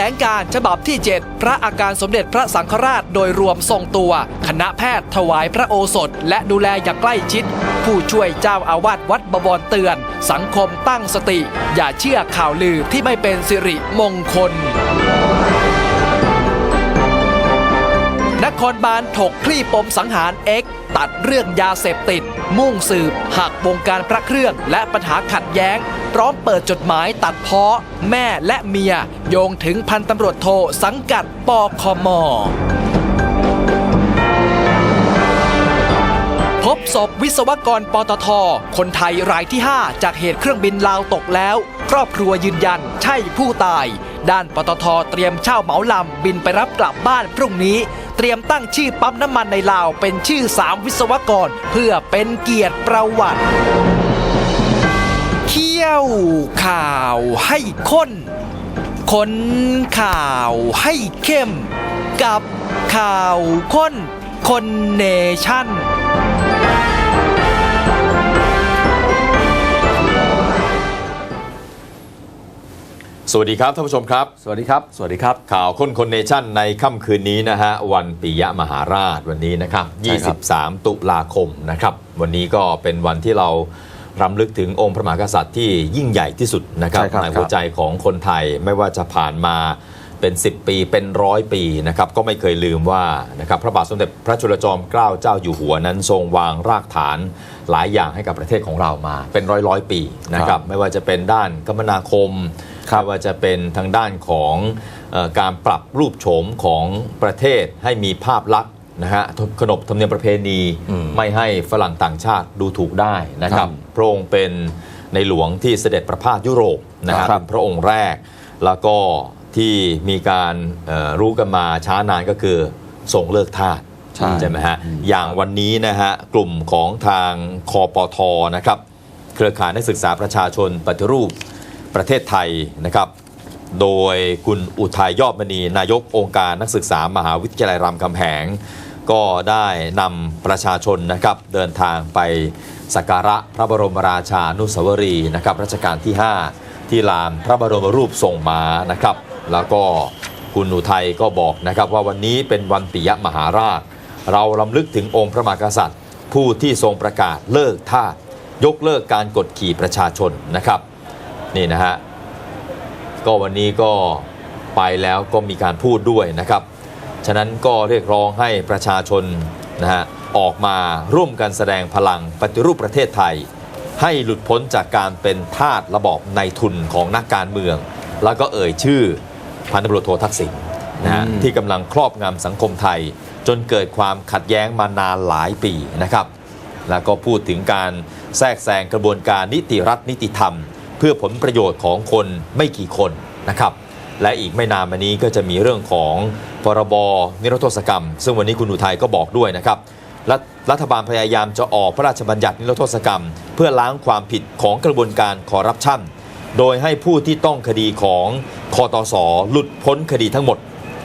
ลงการฉบับที่ 7 พระอาการสมเด็จพระสังฆราชโดยรวมทรงตัว คณะแพทย์ถวายพระโอสถ และดูแลอย่างใกล้ชิด ผู้ช่วยเจ้าอาวาสวัดบวรเตือน สังคมตั้งสติ อย่าเชื่อข่าวลือที่ไม่เป็นสิริมงคลนครบาลถกคลี่ปมสังหารเอ็กตัดเรื่องยาเสพติด มุ่งสืบหักวงการพระเครื่องและปัญหาขัดแย้ง พร้อมเปิดจดหมายตัดเพ้อแม่และเมีย โยงถึงพันตำรวจโทสังกัดปคมพบศพวิศวกรปตท คนไทยรายที่ 5 จากเหตุเครื่องบินลาวตกแล้ว ครอบครัวยืนยันใช่ผู้ตาย ด้านปตทเตรียมเช่าเหมาลำบินไปรับกลับบ้านพรุ่งนี้ เตรียมตั้งชื่อปั๊มน้ำมันในลาว เป็นชื่อ 3 วิศวกร เพื่อเป็นเกียรติประวัติ เขี้ยวข่าวให้ข้นคนข่าวให้เข้ม กับข่าวข้นคนเนชั่น สวัสดีครับท่านผู้ชมครับ สวัสดีครับ สวัสดีครับ ข่าวคนคนเนชั่นในค่ำคืนนี้นะฮะวันปิยมหาราชวันนี้นะครับใช่ครับ 23 ตุลาคมนะครับ วันนี้ก็เป็นวันที่เรารำลึกถึงองค์พระมหากษัตริย์ที่ยิ่งใหญ่ที่สุดนะครับใช่ครับในหัวใจของคนไทยไม่ว่าจะผ่านมาเป็น 10 ปีเป็นร้อยปีนะครับก็ไม่เคยลืมว่านะครับพระบาทสมเด็จพระจุลจอมเกล้าเจ้าอยู่หัวนั้นทรงวางรากฐานหลายอย่างให้กับประเทศของเรามา เป็นร้อยร้อยๆปีนะครับไม่ว่าจะเป็นด้านคมนาคมครับ ไม่ว่าจะเป็นทางด้านของเออการปรับรูปโฉมของประเทศให้มีภาพลักษณ์นะฮะขนบธรรมเนียมประเพณีอืมไม่ให้ฝรั่งต่างชาติดูถูกได้นะครับครับพระองค์เป็นในหลวงที่เสด็จประพาสยุโรปนะฮะครับเป็นพระองค์แรกแล้วก็ที่มีการเอ่อรู้กันมาช้านานก็คือทรงเลิกทาสใช่ไหมฮะอย่างวันนี้นะฮะกลุ่มของทางคอปทนะครับเครือข่ายนักศึกษาประชาชนปฏิรูป ประเทศไทยนะครับ โดยคุณอุทัยยอดมณีนายกองค์การนักศึกษามหาวิทยาลัยรามคำแหง ก็ได้นำประชาชนนะครับเดินทางไปสักการะพระบรมราชานุสาวรีนะครับรัชกาลที่ 5 ที่ลานพระบรมรูปทรงม้านะครับ แล้วก็คุณอุทัยก็บอกนะครับว่าวันนี้เป็นวันปิยมหาราช เราลำลึกถึงองค์พระมหากษัตริย์ ผู้ที่ทรงประกาศเลิกทาสยกเลิกการกดขี่ประชาชนนะครับ นี่นะฮะก็วันนี้ก็ไปแล้วก็มีการพูดด้วยนะครับ ฉะนั้นก็เรียกร้องให้ประชาชนนะฮะออกมาร่วมกันแสดงพลังปฏิรูปประเทศไทย ให้หลุดพ้นจากการเป็นทาสระบอบในทุนของนักการเมือง แล้วก็เอ่ยชื่อพันตำรวจโททักษิณนะฮะอืมที่กำลังครอบงำสังคมไทย จนเกิดความขัดแย้งมานานหลายปีนะครับ แล้วก็พูดถึงการแทรกแซงกระบวนการนิติรัฐนิติธรรม เพื่อผลประโยชน์ของคนไม่กี่คนนะครับ และอีกไม่นานมานี้ก็จะมีเรื่องของพรบนิรโทษกรรม ซึ่งวันนี้คุณอุทัยก็บอกด้วยนะครับรัฐรัฐบาลพยายามจะออกพระราชบัญญัตินิรโทษกรรม เพื่อล้างความผิดของกระบวนการคอร์รัปชันโดยให้ผู้ที่ต้องคดีของคอตสหลุดพ้นคดีทั้งหมด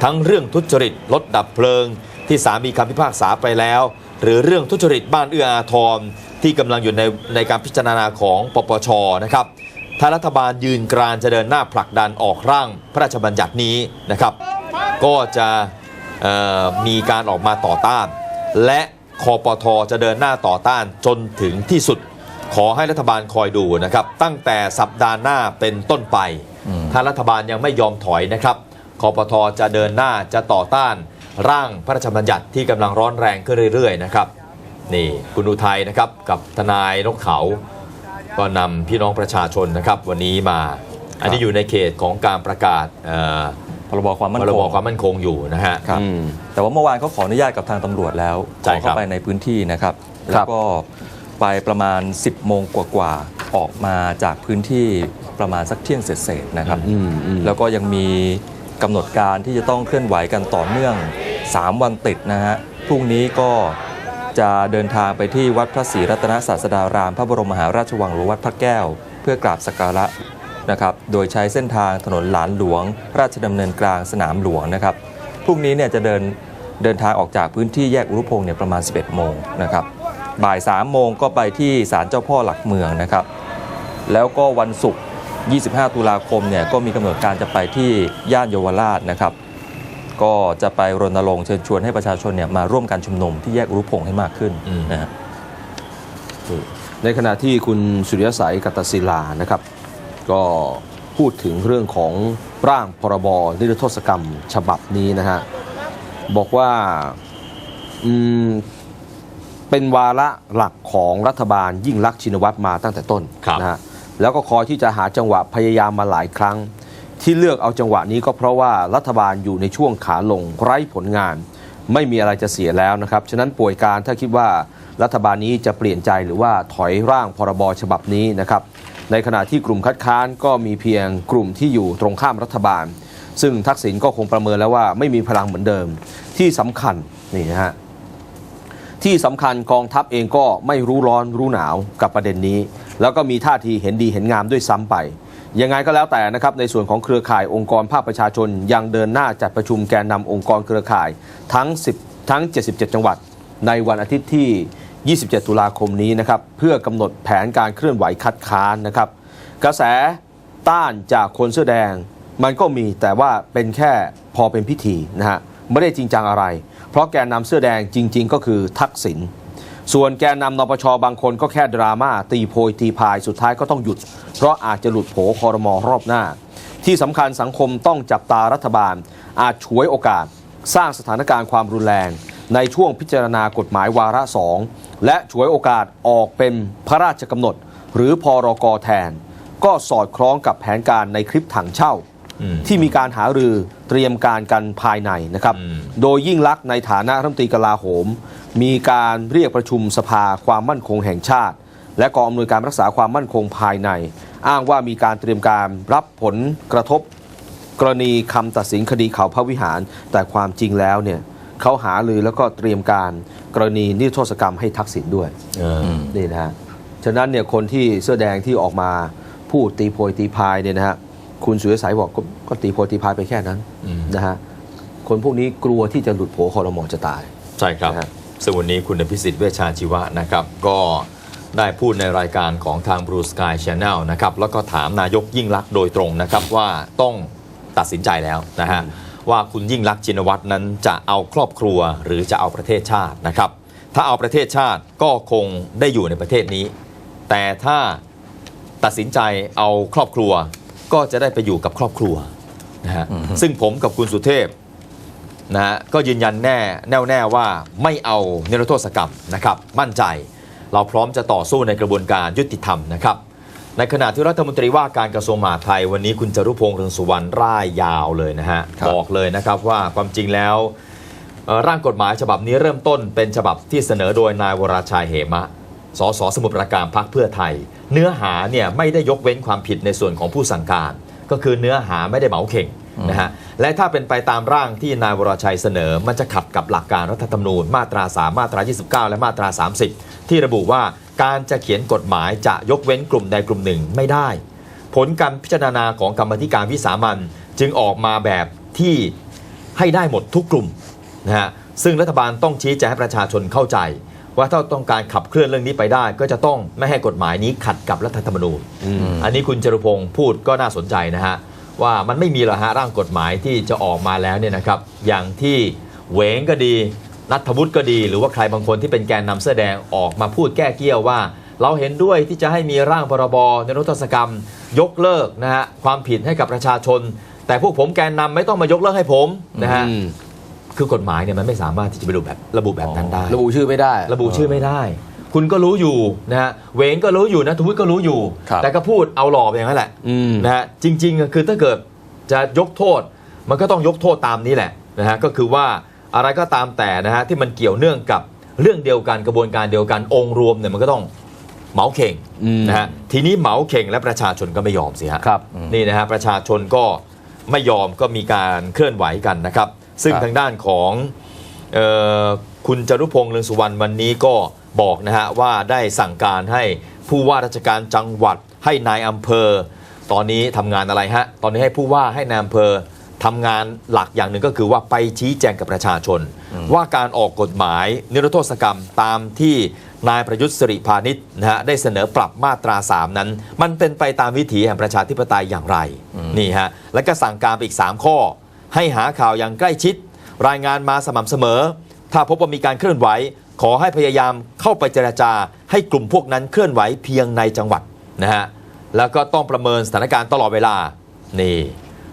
ทั้งเรื่องทุจริตลดดับเพลิง ที่ศามีคำพิพากษาไปแล้ว หรือเรื่องทุจริตบ้านเอื้ออาทรที่กำลังอยู่ในในการพิจารณาของปปชนะครับ ถ้ารัฐบาลยืนกรานจะเดินหน้าผลักดันออกร่างพระราชบัญญัตินี้นะครับ ก็จะมีการออกมาต่อต้าน และคอปทอจะเดินหน้าต่อต้านจนถึงที่สุด ขอให้รัฐบาลคอยดูนะครับ ตั้งแต่สัปดาห์หน้าเป็นต้นไป ถ้ารัฐบาลยังไม่ยอมถอยนะครับคอปทอจะเดินหน้าจะต่อต้านร่างพระราชบัญญัติที่กำลังร้อนแรงขึ้นเรื่อยๆนะครับนี่คุณอุทัยนะครับกับทนายนกเขา ก็นำพี่น้องประชาชนนะครับ วันนี้มา อันนี้อยู่ในเขตของการประกาศเอ่อพรบความมั่นพครบงความมั่นคงอยู่นะฮะครับแต่ว่าเมื่อวานเขาขออนุญาตกับทางตำรวจแล้วขใช่อครับเข้าไปในพื้นที่นะครับคแล้รัวบก็ไปประมาณ 10โมงกว่าๆออกมาจากพื้นที่ประมาณสักเที่ยงเศษๆนะครับอืมอืมแล้วก็ยังมีกำหนดการที่จะต้องเคลื่อนไหวกันต่อเนื่อง 3 วันติดนะฮะพรุ่งนี้ก็ จะเดินทางไปที่วัดพระศรีรัตนศาสดาราม พระบรมมหาราชวังหรือวัดพระแก้ว เพื่อกราบสักการะนะครับ โดยใช้เส้นทางถนนหลานหลวง ราชดำเนินกลางสนามหลวงนะครับพรุ่งนี้เนี่ยจะเดินเดินทางออกจากพื้นที่แยกอุรุพงศ์เนี่ยประมาณ 11 โมงนะครับบ่าย 3 โมงก็ไปที่ศาลเจ้าพ่อหลักเมืองนะครับ แล้วก็วันศุกร์ 25 ตุลาคมเนี่ยก็มีกำหนดการจะไปที่ย่านเยาวราชนะครับ ก็จะไปรณรงค์เชิญชวนให้ประชาชนเนี่ยมาร่วมกันชุมนุมที่แยกอุรุพงษ์ให้มากขึ้นอืมนะฮะในขณะที่คุณสุริยสัยกัตศิลานะครับ ก็พูดถึงเรื่องของร่างพรบนิรโทษกรรมฉบับนี้นะฮะบอกว่าอืมเป็นวาระหลักของรัฐบาลยิ่งลักษณ์ชินวัตรมาตั้งแต่ต้นครับนะฮะแล้วก็คอยที่จะหาจังหวะพยายามมาหลายครั้ง ที่เลือกเอาจังหวะนี้ก็เพราะว่ารัฐบาลอยู่ในช่วงขาลงไร้ผลงาน ไม่มีอะไรจะเสียแล้วนะครับ ฉะนั้นป่วยการถ้าคิดว่ารัฐบาลนี้จะเปลี่ยนใจหรือว่าถอยร่างพรบฉบับนี้นะครับ ในขณะที่กลุ่มคัดค้านก็มีเพียงกลุ่มที่อยู่ตรงข้ามรัฐบาล ซึ่งทักษิณก็คงประเมินแล้วว่าไม่มีพลังเหมือนเดิม ที่สำคัญนี่นะฮะที่สำคัญกองทัพเองก็ไม่รู้ร้อนรู้หนาวกับประเด็นนี้ แล้วก็มีท่าทีเห็นดีเห็นงามด้วยซ้ำไป ยังไงก็แล้วแต่นะครับในส่วนของเครือข่ายองค์กรภาคประชาชน ยังเดินหน้าจัดประชุมแกนนำองค์กรเครือข่ายทั้ง 10 ทั้ง 77 จังหวัด ในวันอาทิตย์ที่ 27 ตุลาคมนี้นะครับเพื่อกำหนดแผนการเคลื่อนไหวคัดค้านนะครับ กระแสต้านจากคนเสื้อแดง มันก็มีแต่ว่าเป็นแค่พอเป็นพิธีนะฮะไม่ได้จริงจังอะไร เพราะแกนนำเสื้อแดงจริง ๆ ก็คือทักษิณ ส่วนแกนนำนปชบางคนก็แค่ดราม่าตีโพยตีพายสุดท้ายก็ต้องหยุด เพราะอาจจะหลุดโผคอรมอรอบหน้า ที่สำคัญสังคมต้องจับตารัฐบาล อาจฉวยโอกาส สร้างสถานการณ์ความรุนแรง ในช่วงพิจารณากฎหมายวาระสองและฉวยโอกาสออกเป็นพระราชกำหนด หรือพรกแทน ก็สอดคล้องกับแผนการในคลิปถังเช่า ที่มีการหารือเตรียมการกันภายในนะครับอืมโดยยิ่งลักษณ์ในฐานะรัฐมนตรีกลาโหม มีการเรียกประชุมสภาความมั่นคงแห่งชาติ และกองอำนวยการรักษาความมั่นคงภายใน อ้างว่ามีการเตรียมการรับผลกระทบ กรณีคำตัดสินคดีเขาพระวิหาร แต่ความจริงแล้วเนี่ยเขาหารือแล้วก็เตรียมการกรณีนิรโทษกรรมให้ทักษิณด้วยเออนี่นะฮะฉะนั้นเนี่ยคนที่เสื้อแดงที่ออกมาพูดตีโพยตีพายเนี่ยนะฮะ คุณสุริยสัยบอกก็ก็ตีโพยตีพายไปแค่นั้นอืมนะฮะคนพวกนี้กลัวที่จะหลุดโผคอรมอจะตาย ใช่ครับนะฮะซึ่งวันนี้คุณอภิสิทธิ์เวชชาชีวะนะครับ ก็ได้พูดในรายการของทาง Blue Sky Channel นะครับแล้วก็ถามนายกยิ่งลักษณ์โดยตรงนะครับว่าต้องตัดสินใจแล้วนะฮะว่าคุณยิ่งลักษณ์ชินวัตรนั้นจะเอาครอบครัวหรือจะเอาประเทศชาตินะครับ ถ้าเอาประเทศชาติก็คงได้อยู่ในประเทศนี้ แต่ถ้าตัดสินใจเอาครอบครัว ก็จะได้ไปอยู่กับครอบครัวนะฮะซึ่งผมกับคุณสุเทพนะฮะก็ยืนยันแน่แน่วแน่ว่าไม่เอาเนรโทษกรรมนะครับ มั่นใจเราพร้อมจะต่อสู้ในกระบวนการยุติธรรมนะครับ ในขณะที่รัฐมนตรีว่าการกระทรวงมหาดไทยวันนี้คุณจรุพงษ์เรืองสุวรรณร่ายยาวเลยนะฮะครับบอกเลยนะครับว่าความจริงแล้วเอ่อร่างกฎหมายฉบับนี้เริ่มต้นเป็นฉบับที่เสนอโดยนายวราชัยเหมะ สสสมุทรปราการพักเพื่อไทย เนื้อหาเนี่ยไม่ได้ยกเว้นความผิดในส่วนของผู้สั่งการ ก็คือเนื้อหาไม่ได้เหมาเข่งนะฮะและถ้าเป็นไปตามร่างที่นายวรชัยเสนอ มันจะขัดกับหลักการรัฐธรรมนูญมาตรา 3 มาตรา 29 และมาตรา 30 ที่ระบุว่าการจะเขียนกฎหมายจะยกเว้นกลุ่มใดกลุ่มหนึ่งไม่ได้ ผลการพิจารณาของกรรมธิการวิสามันจึงออกมาแบบที่ให้ได้หมดทุกกลุ่มนะฮะซึ่งรัฐบาลต้องชี้แจงให้ประชาชนเข้าใจ ว่าถ้าต้องการขับเคลื่อนเรื่องนี้ไปได้ ก็จะต้องไม่ให้กฎหมายนี้ขัดกับรัฐธรรมนูญอันนี้คุณจรุพงศ์พูดก็น่าสนใจนะฮะว่ามันไม่มีหรอกฮะร่างกฎหมายที่จะออกมาแล้วเนี่ยนะครับ อย่างที่เหวงก็ดี นัทวุฒิก็ดี หรือว่าใครบางคนที่เป็นแกนนำเสื้อแดงออกมาพูดแก้เกี้ยวว่า เราเห็นด้วยที่จะให้มีร่างพรบในรัฐศกรรม ยกเลิกนะฮะความผิดให้กับประชาชน แต่พวกผมแกนนำไม่ต้องมายกเลิกให้ผมนะฮะอืม คือกฎหมายเนี่ยมันไม่สามารถที่จะไประบุแบบระบุแบบนั้นได้ ระบุชื่อไม่ได้ ระบุชื่อไม่ได้ คุณก็รู้อยู่นะฮะเหวงก็รู้อยู่นะทวุฒิก็รู้อยู่ ครับ แต่ก็พูดเอาหล่อไปอย่างนั้นแหละอืม นะฮะจริงๆอะคือถ้าเกิดจะยกโทษ มันก็ต้องยกโทษตามนี้แหละนะฮะก็คือว่าอะไรก็ตามแต่นะฮะที่มันเกี่ยวเนื่องกับเรื่องเดียวกันกระบวนการเดียวกันองค์รวมเนี่ยมันก็ต้องเหมาเข่งอืม นะฮะทีนี้เหมาเข่งและประชาชนก็ไม่ยอมสิฮะ ครับ นี่นะฮะประชาชนก็ไม่ยอมก็มีการเคลื่อนไหวกันนะครับ ซึ่งครับทางด้านของเออคุณจรุพงษ์เรืองสุวรรณวันนี้ก็บอกนะฮะว่าได้สั่งการให้ผู้ว่าราชการจังหวัดให้นายอำเภอ ตอนนี้ทำงานอะไรฮะ ตอนนี้ให้ผู้ว่าให้นายอำเภอทำงานหลักอย่างหนึ่งก็คือว่าไปชี้แจงกับประชาชน ว่าการออกกฎหมายนิรโทษกรรมตามที่นายประยุทธ์สิริพานิชนะฮะได้เสนอปรับมาตรา 3 นั้น มันเป็นไปตามวิถีแห่งประชาธิปไตยอย่างไรนี่ฮะแล้วก็สั่งการไปอีก 3 ข้อ ให้หาข่าวอย่างใกล้ชิด รายงานมาสม่ำเสมอ ถ้าพบว่ามีการเคลื่อนไหว ขอให้พยายามเข้าไปเจรจา ให้กลุ่มพวกนั้นเคลื่อนไหวเพียงในจังหวัดนะฮะแล้วก็ต้องประเมินสถานการณ์ตลอดเวลานี่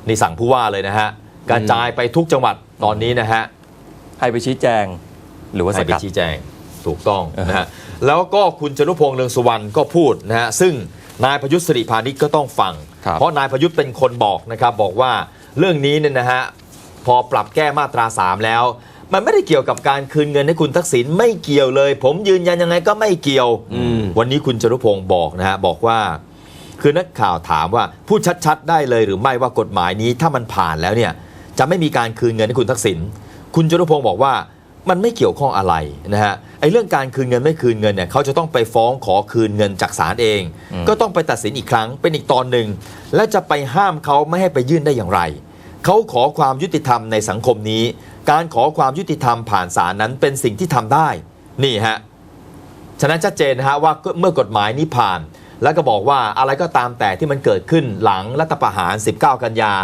นี่สั่งผู้ว่าเลยนะฮะกระจายไปทุกจังหวัดตอนนี้นะฮะให้ไปชี้แจง หรือว่าสให้ไปกัดชี้แจงถูกต้องอ่าฮะนะฮะแล้วก็คุณจนุพงษ์เรืองสุวรรณก็พูดนะฮะซึ่งนายประยุทธ์สิริพานิชก็ต้องฟัง ครับ เพราะนายประยุทธ์เป็นคนบอกนะครับบอกว่า เรื่องนี้เนี่ยนะฮะพอปรับแก้มาตรา 3 แล้ว มันไม่ได้เกี่ยวกับการคืนเงินให้คุณทักษิณไม่เกี่ยวเลย ผมยืนยันยังไงก็ไม่เกี่ยวอืมวันนี้คุณจนุพงศ์บอกนะฮะบอกว่า คือนักข่าวถามว่าพูดชัดๆ ได้เลยหรือไม่ว่ากฎหมายนี้ถ้ามันผ่านแล้วเนี่ยจะไม่มีการคืนเงินให้คุณทักษิณคุณจนุพงศ์บอกว่า มันไม่เกี่ยวข้องอะไรนะฮะไอ้เรื่องการคืนเงินไม่คืนเงินเนี่ยเขาจะต้องไปฟ้องขอคืนเงินจากศาลเองอืมก็ต้องไปตัดสินอีกครั้งเป็นอีกตอนหนึ่งและจะไปห้ามเขาไม่ให้ไปยื่นได้อย่างไรเขาขอความยุติธรรมในสังคมนี้ การขอความยุติธรรมผ่านศาลนั้นเป็นสิ่งที่ทำได้ นี่ฮะฉะนั้นชัดเจนนะฮะว่าเมื่อกฎหมายนี้ผ่าน แล้วก็บอกว่าอะไรก็ตามแต่ที่มันเกิดขึ้นหลังรัฐประหาร 19 กันยา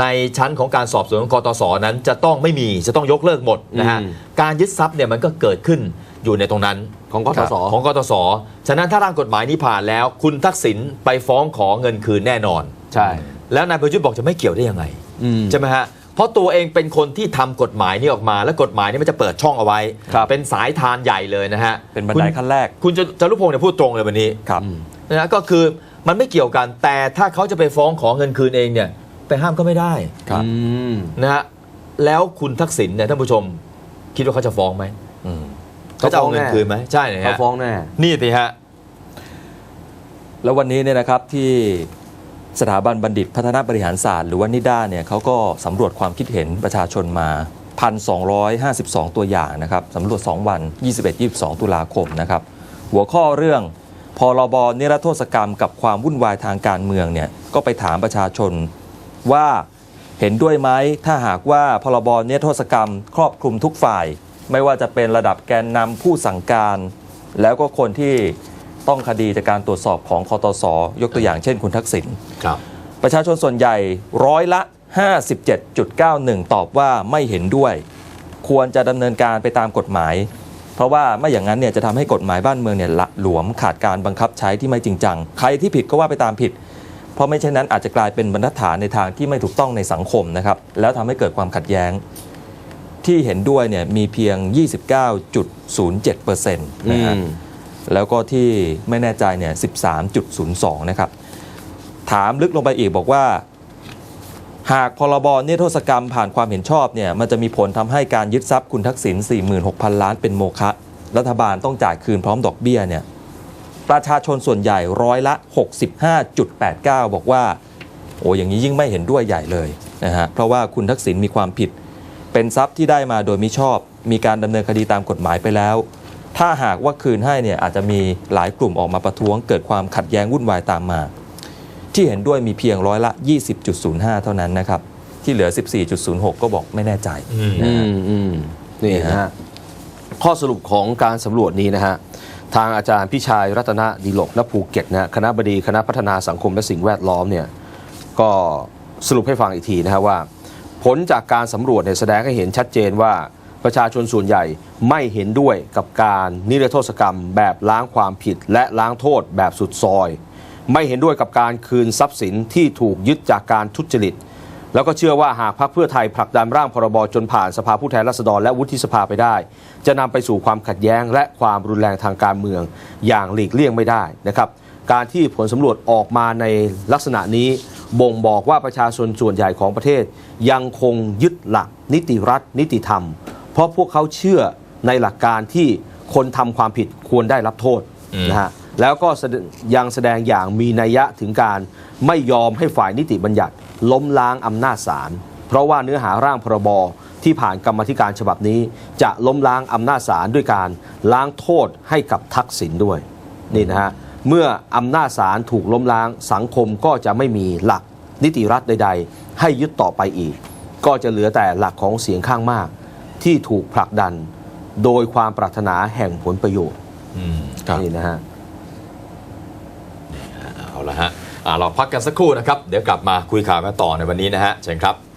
ในชั้นของการสอบสวนของกตสนั้นจะต้องไม่มีจะต้องยกเลิกหมดนะฮะอืม การยึดทรัพย์เนี่ยมันก็เกิดขึ้นอยู่ในตรงนั้น ของกตสของกตสฉะนั้นถ้าร่างกฎหมายนี้ผ่านแล้ว คุณทักษิณไปฟ้องขอเงินคืนแน่นอน ใช่ แล้วนายประยุทธ์บอกจะไม่เกี่ยวได้ยังไงอืม ใช่ไหมฮะเพราะตัวเองเป็นคนที่ทำกฎหมายนี้ออกมา และกฎหมายนี้มันจะเปิดช่องเอาไว้ ครับ เป็นสายทานใหญ่เลยนะฮะเป็นบันไดขั้นแรก คุณจะจารุพงศ์เนี่ยพูดตรงเลยวันนี้ครับ นะฮะก็คือมันไม่เกี่ยวกันแต่ถ้าเขาจะไปฟ้องขอเงินคืนเองเนี่ย ไปห้ามก็ไม่ได้ครับอืมนะฮะแล้วคุณทักษิณเนี่ยท่านผู้ชม คิดว่าเขาจะฟ้องไหมอืมเขาจะเอาเงินคืนไหมใช่นะเขาฮะฟ้องแน่นี่สิฮะแล้ววันนี้เนี่ยนะครับที่สถาบันบัณฑิตพัฒนาบริหารศาสตร์หรือว่านิด้าเนี่ยเขาก็สำรวจความคิดเห็นประชาชนมา 1,252 ตัวอย่างนะครับสำรวจ 2 วัน 21-22 ตุลาคมนะครับ หัวข้อเรื่องพรบนิรโทษกรรมกับความวุ่นวายทางการเมืองเนี่ยก็ไปถามประชาชน ว่าเห็นด้วยไหมถ้าหากว่าพรบนิรโทษกรรม ครอบคลุมทุกฝ่าย ไม่ว่าจะเป็นระดับแกนนำผู้สั่งการ แล้วก็คนที่ต้องคดีจากการตรวจสอบของคอตสยกตัวอย่างเช่นคุณทักษิณครับประชาชนส่วนใหญ่ร้อยละ 57.91 ตอบว่าไม่เห็นด้วย ควรจะดำเนินการไปตามกฎหมาย เพราะว่าไม่อย่างนั้นเนี่ยจะทำให้กฎหมายบ้านเมืองเนี่ยละหลวมขาดการบังคับใช้ที่ไม่จริงจัง ใครที่ผิดก็ว่าไปตามผิด เพราะไม่เช่นนั้นอาจจะกลายเป็นบรรทัดฐานในทางที่ไม่ถูกต้องในสังคมนะครับแล้วทำให้เกิดความขัดแย้ง ที่เห็นด้วยเนี่ยมีเพียง 29.07%นะฮะอืมแล้วก็ที่ไม่แน่ใจเนี่ย 13.02 นะครับ ถามลึกลงไปอีกบอกว่า หากพรบนิรโทษกรรมผ่านความเห็นชอบเนี่ยมันจะมีผลทำให้การยึดทรัพย์คุณทักษิณ46,000 ล้านเป็นโมฆะรัฐบาลต้องจ่ายคืนพร้อมดอกเบี้ยเนี่ย ประชาชนส่วนใหญ่ร้อยละ 65.89 บอกว่า โอ้อย่างนี้ยิ่งไม่เห็นด้วยใหญ่เลยนะฮะเพราะว่าคุณทักษิณมีความผิด เป็นทรัพย์ที่ได้มาโดยมิชอบ มีการดำเนินคดีตามกฎหมายไปแล้ว ถ้าหากว่าคืนให้เนี่ยอาจจะมีหลายกลุ่มออกมาประท้วง เกิดความขัดแย้งวุ่นวายตามมา ที่เห็นด้วยมีเพียงร้อยละ 20.05 เท่านั้นนะครับที่เหลือ 14.06 ก็บอกไม่แน่ใจอืมนะอืฮะมอืมนี่นี่ฮะข้อสรุปของการสำรวจนี้นะฮะ ทางอาจารย์พิชัยรัตนดีหลกณภูเก็ตนะคณะบดีคณะพัฒนาสังคมและสิ่งแวดล้อมเนี่ยก็สรุปให้ฟังอีกทีนะฮะว่า ผลจากการสำรวจเนี่ยแสดงให้เห็นชัดเจนว่าประชาชนส่วนใหญ่ไม่เห็นด้วยกับการนิรโทษกรรม แบบล้างความผิดและล้างโทษแบบสุดซอย ไม่เห็นด้วยกับการคืนทรัพย์สินที่ถูกยึดจากการทุจริต แล้วก็เชื่อว่าหากพรรคเพื่อไทยผลักดันร่างพรบจนผ่านสภาผู้แทนราษฎรและวุฒิสภาไปได้ จะนำไปสู่ความขัดแย้ง และความรุนแรงทางการเมือง อย่างหลีกเลี่ยงไม่ได้นะครับการที่ผลสำรวจออกมาในลักษณะนี้บ่งบอกว่าประชาชนส่วนใหญ่ของประเทศ ยังคงยึดหลัก นิติรัฐ นิติธรรม เพราะพวกเขาเชื่อในหลักการที่คนทำความผิดควรได้รับโทษนะฮะแล้วก็ยังแสดงอย่างมีนัยยะถึงการไม่ยอมให้ฝ่ายนิติบัญญัติ ล้มล้างอำนาจศาลเพราะว่าเนื้อหาร่างพรบที่ผ่านกรรมาธิการฉบับนี้ จะล้มล้างอำนาจศาลด้วยการล้างโทษให้กับทักษิณด้วยนี่นะฮะเมื่ออำนาจศาลถูกล้มล้างสังคมก็จะไม่มีหลักนิติรัฐใด ๆ ให้ยึดต่อไปอีก ก็จะเหลือแต่หลักของเสียงข้างมาก ที่ถูกผลักดัน โดยความปรารถนาแห่งผลประโยชน์อืมครับนี่นะฮะเอาละฮะอ่า เราพักกันสักครู่นะครับ เดี๋ยวกลับมาคุยข่าวกันต่อในวันนี้นะฮะเชิญครับ